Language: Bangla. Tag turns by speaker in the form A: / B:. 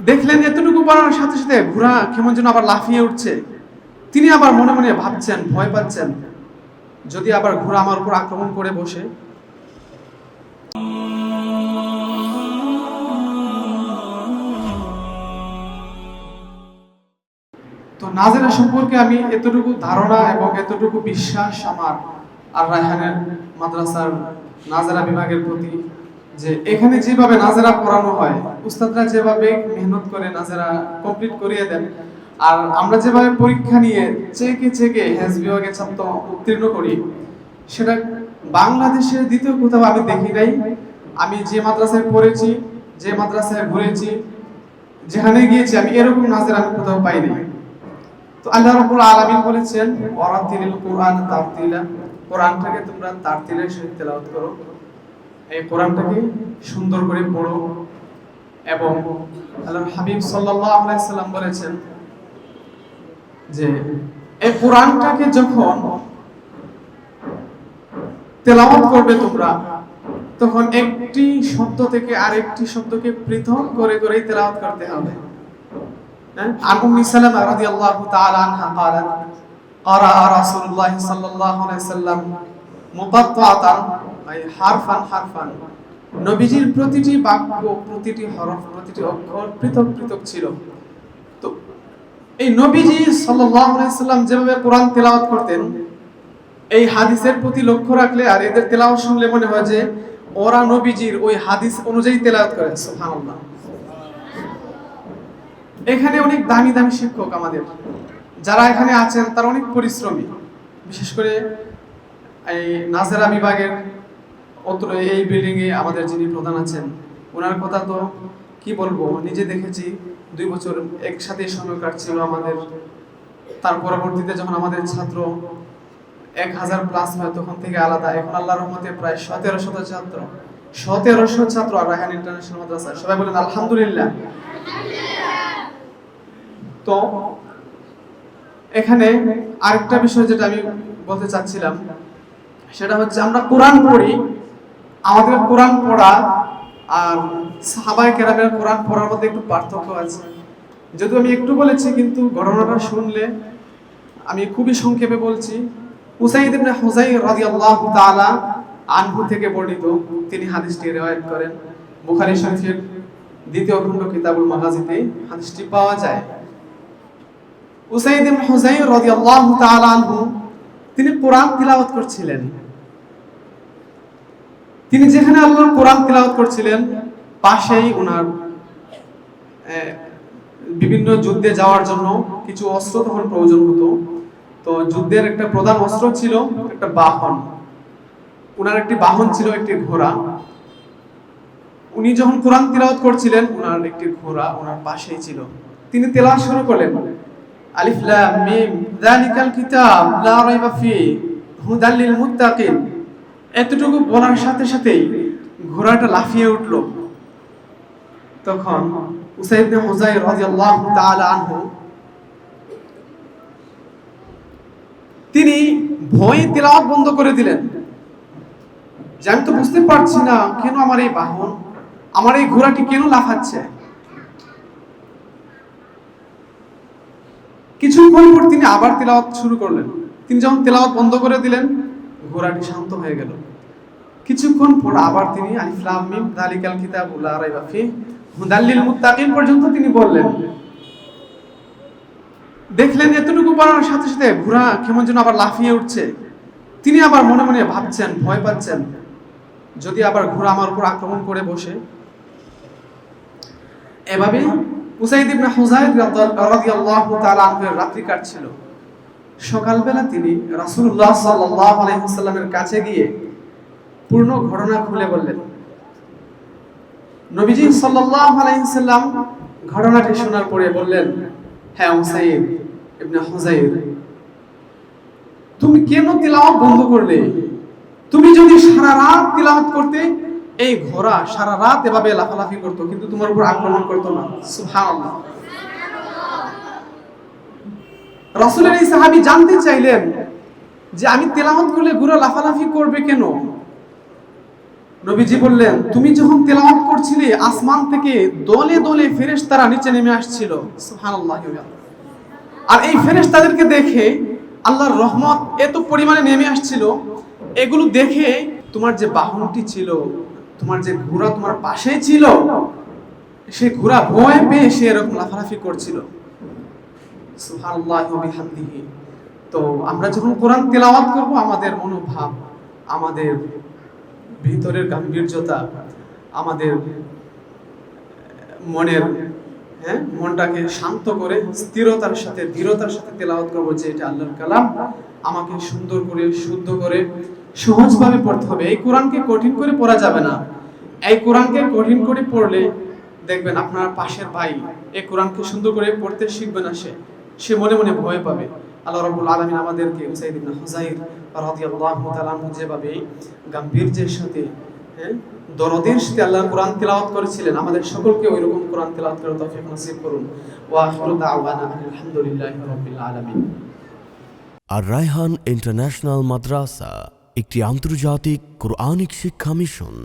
A: দেখলেন এতটুকু পড়ার সাথে সাথে ঘোড়া কেমন যেন আবার লাফিয়ে উঠছে। তিনি আবার মনে মনে ভাবছেন, ভয় পাচ্ছেন, যদি আবার ঘোড়া আমার উপর আক্রমণ করে বসে। তো নাজেরা সম্পর্কে আমি এতটুকু ধারণা এবং এতটুকু বিশ্বাস আমার আর রায়হানের মাদ্রাসার নাজারা বিভাগের প্রতি যে এখানে যেভাবে নাজারা পড়ানো হয়, উস্তাদরা যেভাবে মেহনত করে নাজারা কমপ্লিট করিয়ে দেন, আর আমরা যেভাবে পরীক্ষা নিয়ে চেকে চেকে হ্যাজ বিভাগের ছাত্র উত্তীর্ণ করি, সেটা বাংলাদেশের দ্বিতীয় কোথাও আমি দেখি নাই। আমি যে মাদ্রাসায় পড়েছি, যে মাদ্রাসায় ঘুরেছি, যেখানে গিয়েছি, আমি এরকম নাজের আমি কোথাও পাইনি তো আল্লাহ রাব্বুল আলামিন বলেছেন, ওয়ারাতিলিল কুরআন তারতিলা। কোরআনটাকে তোমরা তারতিলের সহিত তেলাওয়াত করো। এই কোরআনটাকে সুন্দর করে পড়ো এবং আল্লাহর হাবিব সাল্লাল্লাহু আলাইহি সাল্লাম বলেছেন যে এই কোরআনটাকে যখন তেলাওয়াত করবে তোমরা তখন একটি শব্দ থেকে আরেকটি শব্দকে পৃথক করে করে তেলাওয়াত করতে হবে عن أم سلمة رضي الله تعالى عنها قالت قرأ رسول الله صلى الله عليه وسلم مقطعة হারফান হারফান। নবীজির প্রতিটি বাক্য, প্রতিটি হরফ, প্রতিটি অক্ষর পৃথক পৃথক ছিল। তো এই নবীজি সাল্লাম যেভাবে কোরআন তেলাওয়াত করতেন, এই হাদিসের প্রতি লক্ষ্য রাখলে আর এদের তেলাওয়াত শুনলে মনে হয় যে ওরা নবীজির ওই হাদিস অনুযায়ী তেলাওয়াত করে সুবহানাল্লাহ। এখানে অনেক দামি দামি শিক্ষক আমাদের। যারা এখানে আছেন, তারা অনেক পরিশ্রমী। বিশেষ করে এই নাজেরা বিভাগের অত্র এই বিল্ডিং এ আমাদের যিনি প্রধান আছেন, ওনার কথা তো কি বলব, নিজে দেখেছি, দুই বছর একসাথে সময় কাটছিল আমাদের। তার পরবর্তীতে যখন আমাদের ছাত্র এক হাজার প্লাস হয়, তখন থেকে আলাদা। এখন আল্লাহর রহমতে প্রায় সতেরো শত ছাত্র। সতেরোশো ছাত্র আর রাহান ইন্টারন্যাশনাল মাদ্রাসা। সবাই বলেন, আলহামদুলিল্লাহ। তো এখানে আরেকটা বিষয় যেটা আমি বলতে চাচ্ছিলাম, সেটা হচ্ছে আমরা কোরআন পড়ি আমাদের কোরআন পড়া আর সাহাবাই কেরামের কোরআন পড়ার মধ্যে একটু পার্থক্য আছে। যদিও আমি একটু বলেছি, কিন্তু ঘটনাটা শুনলে আমি খুবই সংক্ষেপে বলছি। উসাইদ ইবনে হুজাই রাদিয়াল্লাহু তাআলা আনহু থেকে বর্ণিত তিনি হাদিসটি রিওয়ায়াত করেন। বুখারী শরীফের দ্বিতীয় খণ্ড কিতাবুল মাগাজিতে হাদিসটি পাওয়া যায়। উসাইদ ইবনে হুজাই রাদিয়াল্লাহু তাআলা আনহু, তিনি কোরআন তিলাওয়াত করছিলেন। তিনি যেখানে আল্লাহর কোরআন তিলাওয়াত করছিলেন, পাশেই ওনার বিভিন্ন যুদ্ধে যাওয়ার জন্য কিছু অস্ত্র তখন প্রয়োজন হতো। তো যুদ্ধের একটা প্রধান অস্ত্র ছিল একটা বাহন। ওনার একটি বাহন ছিল একটি ঘোড়া। উনি যখন কোরআন তিলাওয়াত করছিলেন ওনার একটি ঘোড়া ওনার পাশেই ছিল। তিনি তেলাওয়াত শুরু করলেন। আলিফ লাম মিম যালিকাল কিতাব, লা রাইবা ফি হুদাল লিল মুত্তাকিন। এতটুকু বলার সাথে সাথেই ঘোড়াটা লাফিয়ে উঠল। তখন রাদিয়াল্লাহু তাআলা আনহু তিনি ভয়ে তেলাওয়াত বন্ধ করে দিলেন। যে আমি তো বুঝতে পারছি না, কেন আমার এই বাহন, আমার এই ঘোড়াটি কেন লাফাচ্ছে? কিছুক্ষণ পর তিনি আবার তেলাওয়াত শুরু করলেন। তিনি যখন তেলাওয়াত বন্ধ করে দিলেন ঘোড়াটি শান্ত হয়ে গেল। কিছুক্ষণ পর আবার তিনি আলিফ লাম মিম যালিকাল কিতাবুল লা রাইবা হুদাল্লিল পর্যন্ত তিনি বললেন, দেখলেন এতটুকু পড়ার সাথে সাথে ঘোড়া কেমন যেন আবার লাফিয়ে উঠছে। তিনি আবার মনে মনে ভাবছেন, ভয় পাচ্ছেন, যদি আবার ঘোড়া আমার উপর আক্রমণ করে বসে। এভাবে উসাইদ ইবনে হুজাইর রাদিয়াল্লাহু তাআলা রাত্রি কাটছিল। সকালবেলা তিনি রাসূলুল্লাহ সাল্লাল্লাহু আলাইহি কাছে গিয়ে পূর্ণ ঘটনা খুলে বললেন। নবীজি সাল্লাল্লাহু আলাইহি ঘটনাটি শোনার পরে বললেন হ্যাঁ উসাইদ ইবনে হুজাইর তুমি কেন তিলাওয়াত বন্ধ করলে? তুমি যদি সারা রাত তিলাওয়াত করতে, এই ঘোড়া সারা রাত এভাবে লাফালাফি করতো, কিন্তু তোমার উপর আক্রমণ করতো না। সুবহানাল্লাহ। রাসূলের এই সাহাবী জানতে চাইলেন যে আমি তেলাওয়াত করলে ঘোড়া লাফালাফি করবে কেন? নবীজি বললেন, তুমি যখন তেলাওয়াত করছিলে, আসমান থেকে দলে দলে ফেরেশ তারা নিচে নেমে আসছিল। আর এই ফেরেশ তাদেরকে দেখে আল্লাহর রহমত এত পরিমাণে নেমে আসছিল, এগুলো দেখে তোমার যে বাহনটি ছিল, তোমার যে ঘোড়া তোমার পাশেই ছিল, সে ঘোড়া ভয় পেয়ে সে এরকম লাফালাফি করছিল। তো আমরা যখন কোরআন তেলাওয়াত করব, আমাদের মনোভাব, আমাদের ভিতরের গাম্ভীর্যতা, আমাদের মনের হ্যাঁ মনটাকে শান্ত করে, স্থিরতার সাথে, দৃঢ়তার সাথে তেলাওয়াত করব যে এটা আল্লাহর কালাম। আমাকে সুন্দর করে, শুদ্ধ করে, সহজভাবে পড়তে হবে। এই কোরআনকে কঠিন করে পড়া যাবে না। এই কোরআনকে কঠিন করে পড়লে দেখবেন আপনার পাশের ভাই এই কোরআনকে সুন্দর করে পড়তে শিখবে না সে। সে মনে মনে ভয় পাবে। আল্লাহ রাব্বুল আলামিন আমাদেরকে ইবনে হুজাইর আনহু যেভাবে গাম্ভীর্যের সাথে হ্যাঁ দরদের সাথে আল্লাহর কোরআন তেলাওয়াত করেছিলেন, আমাদের সকলকে ওই রকম কোরআন তেলাওয়াত করার তৌফিক নসিব করুন। ওয়া আখিরু দাওয়ানা আলহামদুলিল্লাহি রাব্বিল আলামিন।
B: আর রায়হান ইন্টারন্যাশনাল মাদ্রাসা, একটি আন্তর্জাতিক কোরআনিক শিক্ষা মিশন।